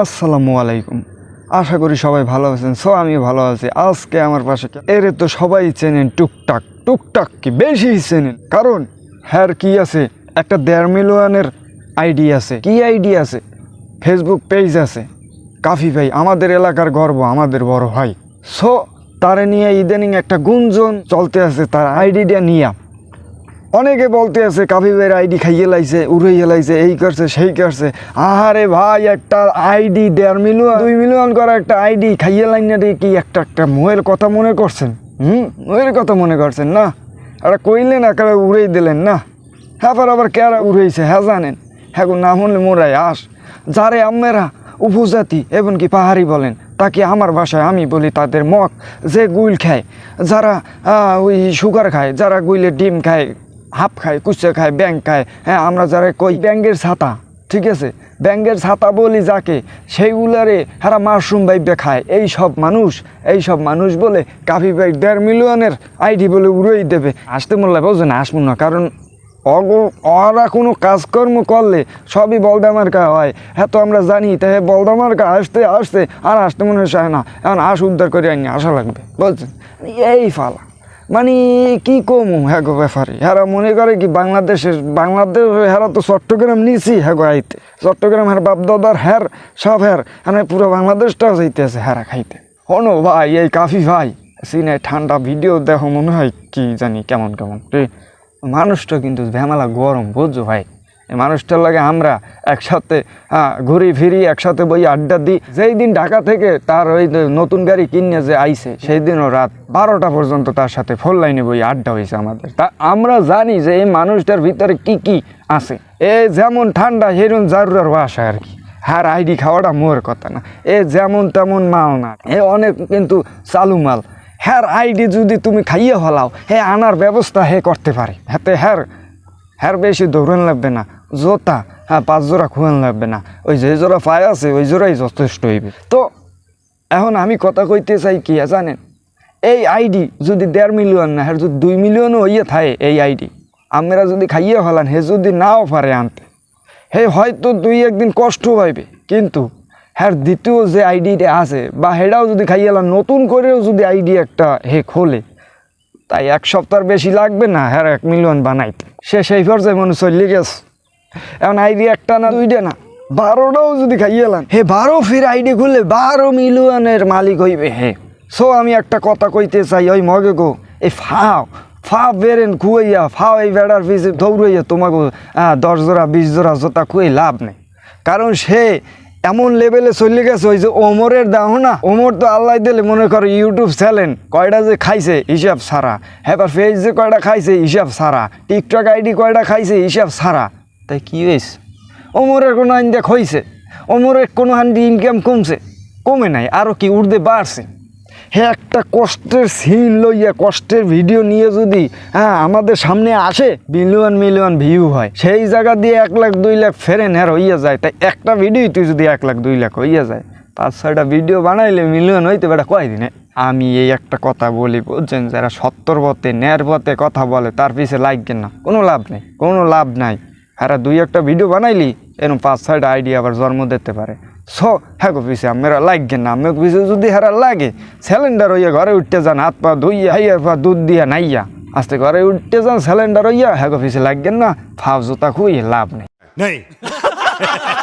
আসসালামু আলাইকুম। আশা করি সবাই ভালো আছেন, সো আমি ভালো আছি। আজকে আমার পাশে এরে তো সবাই চেনেন টুকটাক। টুকটাক কি? বেশি চেনেন। কারণ, হ্যার কি আছে? একটা দেড় মিলিয়নের আইডি আছে। কি আইডি আছে? ফেসবুক পেজ আছে। কাফি ভাই, আমাদের এলাকার গর্ব, আমাদের বড় ভাই। সো, তারে নিয়ে ইদানিং একটা গুঞ্জন চলতে আছে তার আইডিটা নিয়ে। অনেকে বলতে আছে কাফি কাবিবের আইডি খাইয়ে লাইছে, উড়াইয়ে লাইছে, এই করছে, সেই করছে। আহারে ভাই, একটা আইডি দেড় মিলিয়ন, দুই মিলিয়ন করা একটা আইডি খাইয়ে লাইন না কি একটা একটা মোয়ের কথা মনে করছেন? হুম? মোয়ের কথা মনে করছেন না? একটা কইলেন, একেবারে উড়াই দিলেন না? হ্যাঁ আবার কেরা উড়াইছে হ্যাঁ জানেন? হ্যাঁ নাম হলে মোরাই আস। যারে আমেরা উপজাতি এমনকি পাহাড়ি বলেন, তাকে আমার ভাষায় আমি বলি তাদের মগ, যে গুইল খায়। যারা ওই সুগার খায়, যারা গুইলে ডিম খায় হাফ খায় কুচে খায় ব্যাং খায়। হ্যাঁ আমরা যারা কই ব্যাঙ্গের ছাতা, ঠিক আছে? ব্যাঙ্গের ছাতা বলি যাকে, সেইগুলারে হারা মাশরুম বাইবে খায়। এই সব মানুষ, এই সব মানুষ বলে কাফি ভাই দেড় মিলিয়নের আইডি বলে উড়েই দেবে। আসতে মোল্লা, বোঝে না, আসব না, কারণ অগ, ওরা কোনো কাজকর্ম করলে সবই বলদামার্কা হয়। হ্যাঁ তো আমরা জানি তাই বলদামার্কা আসতে আসতে আর আসতে মনে হয় না। এখন আস উদ্ধার করে আনি আসা লাগবে বলছেন এই ফালা। মানে কি কম হ্যাগো ব্যাপারে? হ্যাঁ মনে করে কি বাংলাদেশের বাংলাদেশ হ্যাঁ তো চট্টগ্রাম নিছি হ্যাগো আইতে। চট্টগ্রাম হ্যাঁ বাপ দাদার হ্যার সব হ্যার হ্যাঁ পুরো বাংলাদেশটাও যাইতে আছে হ্যারা খাইতে। হনো ভাই, এই কাফি ভাই, সিনে ঠান্ডা ভিডিও দেখো, মনে হয় কি জানি কেমন কেমন। মানুষটা কিন্তু ঝামেলা গরম বোঝো ভাই? মানুষটার লাগে আমরা একসাথে হ্যাঁ, ঘুরি ফিরি একসাথে বই আড্ডা দিই। যেই দিন ঢাকা থেকে তার ওই নতুন গাড়ি কিনে যে আইছে সেই দিনও রাত বারোটা পর্যন্ত তার সাথে ফোন লাইনে বই আড্ডা হয়েছে আমাদের। তা আমরা জানি যে এই মানুষটার ভিতরে কি কি আছে। এ যেমন ঠান্ডা সেরকম জারুরার বাসা আর কি। হার আইডি খাওয়াটা মোর কথা না। এ যেমন তেমন মাল না। এ অনেক কিন্তু চালু মাল। হ্যার আইডি যদি তুমি খাইয়ে হলাও হে আনার ব্যবস্থা হে করতে পারে। হাতে হ্যার হ্যার বেশি দৌড়ান লাগবে না। জোতা হ্যাঁ পাঁচ জোড়া খুয়ান লাগবে না। ওই যে জোড়া পায় আছে, ওই জোড়াই যথেষ্ট হইবে। তো, এখন আমি কথা কইতে চাই কি জানেন? এই আইডি যদি দেড় মিলিয়ন না হ্যাঁ যদি দুই মিলিয়নও হইয়ে থাকে এই আইডি আমরা যদি খাইয়ে হলান হে যদি নাও পারে আনতে, হে হয়তো দুই একদিন কষ্ট হইবে কিন্তু হ্যাঁ দ্বিতীয় যে আইডিটা আছে, বা হেটাও যদি খাইয়ে হলাম নতুন করেও যদি আইডি একটা হে খোলে, তাই এক সপ্তাহ বেশি লাগবে না হ্যাঁ এক মিলিয়ন বানাইতে। সে সেই পর্যায়ে মনে চলে গেছে। এখন আইডি একটা না দুইটা না? বারোটাও যদি খাইয়েলাম হে বারো ফির আইডি খুললে বারো মিলিয়নের মালিক হইবে। হে সো আমি একটা কথা কইতে চাই ওই মগে গো এই ফাও ফা বেরেন খুয়াইয়া ফাও এই বেড়ার পিছে দৌড়াইয়া তোমাকে দশ জোড়া বিশ জোড়া জোতা খুঁয়ে লাভ নেই। কারণ সে এমন লেভেলে চলে গেছে ওই যে ওমরের দাম না? ওমর তো আল্লাহ দিলে মনে করো ইউটিউব চ্যানেল কয়টা যে খাইছে হিসাব সারা হ্যাঁ ফেস যে কয়টা খাইছে হিসাব সারা টিকটক আইডি কয়টা খাইছে হিসাব সারা তাই কি হয়েছে? অমরের কোনো আইন দেখ হয়েছে অমরের কোনো হান্ডি ইনকাম কমছে। কমে নাই আরও কি উর্দে বাড়ছে। হ্যাঁ একটা কষ্টের সিন লইয়া, কষ্টের ভিডিও নিয়ে যদি হ্যাঁ আমাদের সামনে আসে মিলিয়ন মিলিয়ন ভিউ হয়। সেই জায়গা দিয়ে এক লাখ, দুই লাখ ফেরেন হ্যাঁ হইয়া যায়। তাই একটা ভিডিও তুই যদি এক লাখ, দুই লাখ হইয়া যায় পাঁচ ছয়টা ভিডিও বানাইলে মিলিয়ন হইতে বেটা কয় দিনে আমি এই একটা কথা বলি, বুঝছেন? যারা সত্তর পথে ন্যার পথে কথা বলে, তার পিছে লাগবেন না কোনো লাভ নেই, কোনো লাভ নাই। হ্যাঁ দুই একটা ভিডিও বানাইলি এরকম পাঁচ ছয়টা আইডিয়া আবার জন্ম দিতে পারে। সো হ্যাঁ গো পিছে আমরা লাগবে না। আমি পিছিয়ে যদি হেরা লাগে সিলিন্ডার হইয়া ঘরে উঠতে যান, হাত পা ধুইয়া, হাইয়া পা দুধ দিয়া নাইয়া, আস্তে ঘরে উঠতে যান সিলিন্ডার হইয়া হ্যাঁ গো পিছে লাগবেন না ফাফ জুতা খুই লাভ নেই।